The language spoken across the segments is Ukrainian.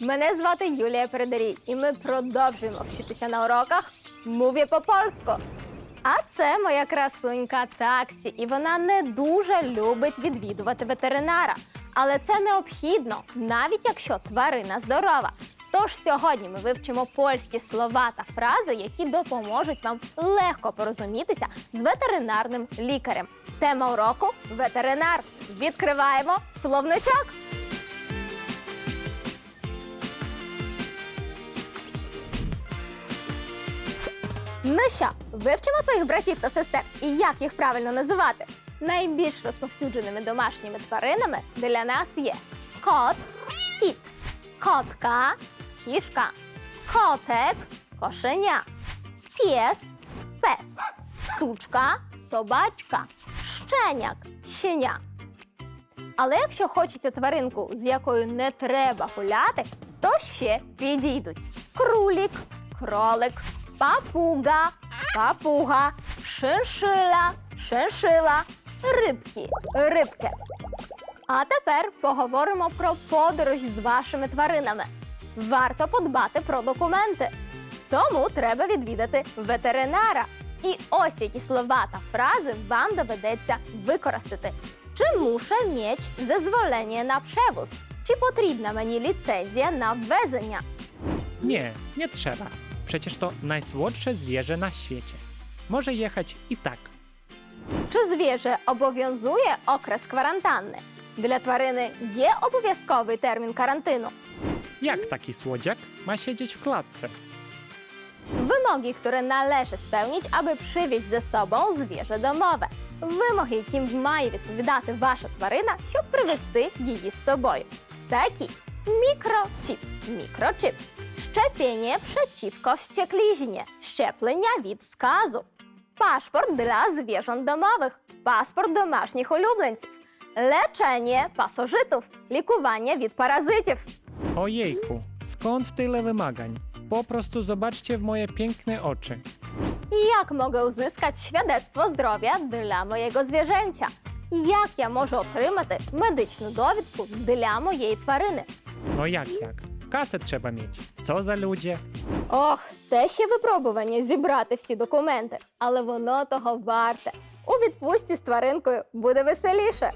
Мене звати Юлія Передарій, і ми продовжуємо вчитися на уроках мові по польську. А це моя красунька таксі, і вона не дуже любить відвідувати ветеринара. Але це необхідно, навіть якщо тварина здорова. Тож сьогодні ми вивчимо польські слова та фрази, які допоможуть вам легко порозумітися з ветеринарним лікарем. Тема уроку ветеринар. Відкриваємо словничок. Ну що, вивчимо твоїх братів та сестер і як їх правильно називати? Найбільш розповсюдженими домашніми тваринами для нас є кот, кіт, котка, кішка, котик, кошеня, піс, пес, сучка, собачка, щеняк, щеня. Але якщо хочеться тваринку, з якою не треба гуляти, то ще підійдуть крулік, кролик, папуга, папуга, шиншила, шиншила, рибки, рибки. А тепер поговоримо про подорож з вашими тваринами. Варто подбати про документи. Тому треба відвідати ветеринара. І ось які слова та фрази вам доведеться використати. Чи muszę mieć zezwolenie na przewóz? Чи потрібна мені ліцензія на ввезення? Nie, nie trzeba. Przecież to najsłodsze zwierzę na świecie. Może jechać i tak. Чи звіже обов'язує окрес кварантанни? Для тварини є обов'язковий термін карантину. Jak taki słodziak ma siedzieć w klatce? Вимоги, które należy spełnić, аби przywieźć ze sobą звіже домове. Вимоги, яким має відповідати ваша тварина, щоб привезти її з собою. Такі мікрочіп, мікрочіп, szczepienie przeciwko wściekliźnie, szczepleniawid skazu, paszport dla zwierząt domowych, paszport domasznych ulubieńców, leczenie pasożytów, likowanie wid parazytów. Ojejku, skąd tyle wymagań? Po prostu zobaczcie w moje piękne oczy. Jak mogę uzyskać świadectwo zdrowia dla mojego zwierzęcia? Jak ja mogę otrzymać medyczną dowidku dla mojej twaryny? No jak jak? Kasę trzeba mieć. Co za ludzie? Ох, те ще випробування зібрати всі документи, але воно того варте. У відпустці з тваринкою буде веселіше.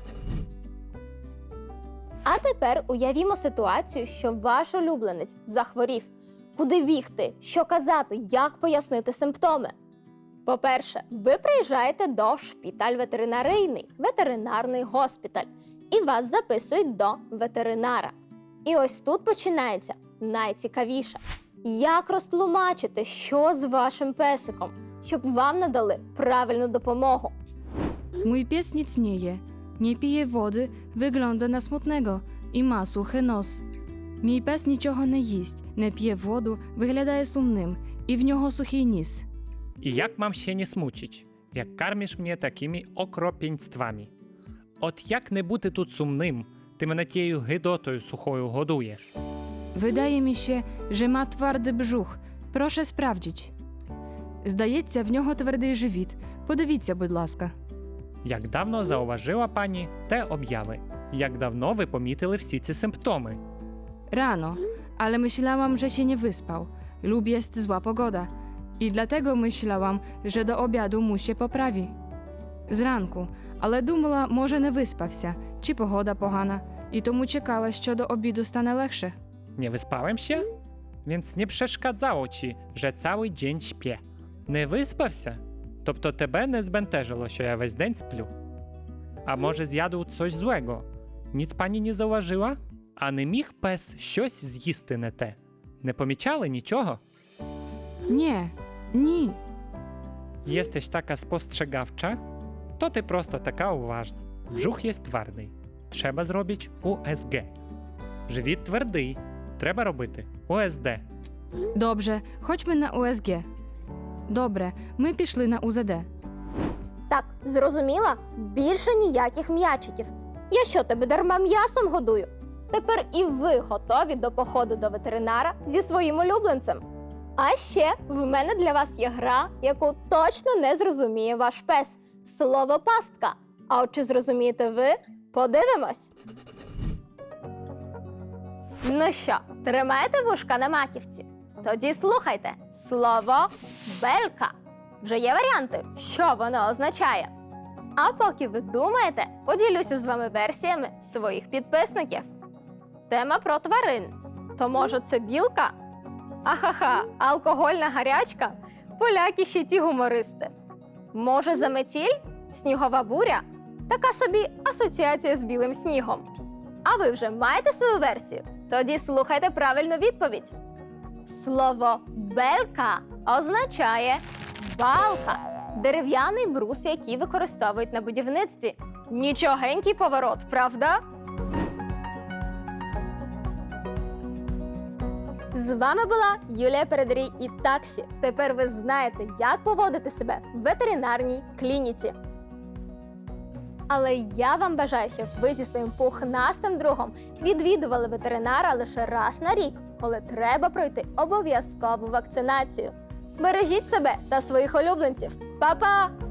А тепер уявімо ситуацію, що ваш улюбленець захворів. Куди бігти, що казати, як пояснити симптоми. По-перше, ви приїжджаєте до шпіталь ветеринарийний, ветеринарний госпіталь, і вас записують до ветеринара. І ось тут починається найцікавіше. Як розтлумачити, що з вашим песиком, щоб вам надали правильну допомогу? Mój pies nic nie je, nie pije wody, wygląda na smutnego i ma suchy nos. Мій пес нічого не їсть, не п'є воду, виглядає сумним, і в нього сухий ніс. I jak mam się nie smucić, jak karmisz mnie takimi okropieństwami? От як не бути тут сумним, ти мене тією гидотою сухою годуєш. Wydaje mi się, że ma twardy brzuch. Proszę sprawdzić. Здається, в нього твердий живіт. Подивіться, будь ласка. Як давно зауважила пані те обяви? Як давно ви помітили всі ці симптоми? Rano, ale myślałam, że się nie wyspał lub jest zła pogoda. I dlatego myślałam, że do obiadu mu się poprawi. Зранку, але думала, може, не виспався, чи погода погана, і тому чекала, що до обіду стане легше. Nie wyspałem się? Więc nie przeszkadzało ci, że cały dzień śpię. Не виспався? Тобто тебе не збентежило, що я весь день сплю? А може, з'їдав щось злого? Ніц пані не зауважила? А не міг пес щось з'їсти не те? Не помічали нічого? Nie, ni. Jesteś taka spostrzegawcza? To ty prosto taka uważna. Brzuch jest twardий. Trzeba zrobić USG. Живіт твердий. Треба робити УСД. Dobrze, chodźmy na USG. Добре, ми пішли на УЗД. Так, зрозуміла? Більше ніяких м'ячиків. Я що тебе дарма м'ясом годую? Тепер і ви готові до походу до ветеринара зі своїм улюбленцем. А ще в мене для вас є гра, яку точно не зрозуміє ваш пес. Слово пастка. А от чи зрозумієте ви? Подивимось. Ну що, тримаєте вушка на маківці? Тоді слухайте слово белька. Вже є варіанти, що воно означає. А поки ви думаєте, поділюся з вами версіями своїх підписників. Тема про тварин. То може це білка? Ахаха, алкогольна гарячка? Поляки ще ті гумористи. Може, заметіль? Снігова буря? Така собі асоціація з білим снігом. А ви вже маєте свою версію? Тоді слухайте правильну відповідь. Слово белька означає балка, дерев'яний брус, який використовують на будівництві. Нічогенький поворот, правда? З вами була Юлія Передарій і Таксі. Тепер ви знаєте, як поводити себе в ветеринарній клініці. Але я вам бажаю, щоб ви зі своїм пухнастим другом відвідували ветеринара лише раз на рік, коли треба пройти обов'язкову вакцинацію. Бережіть себе та своїх улюбленців. Па-па!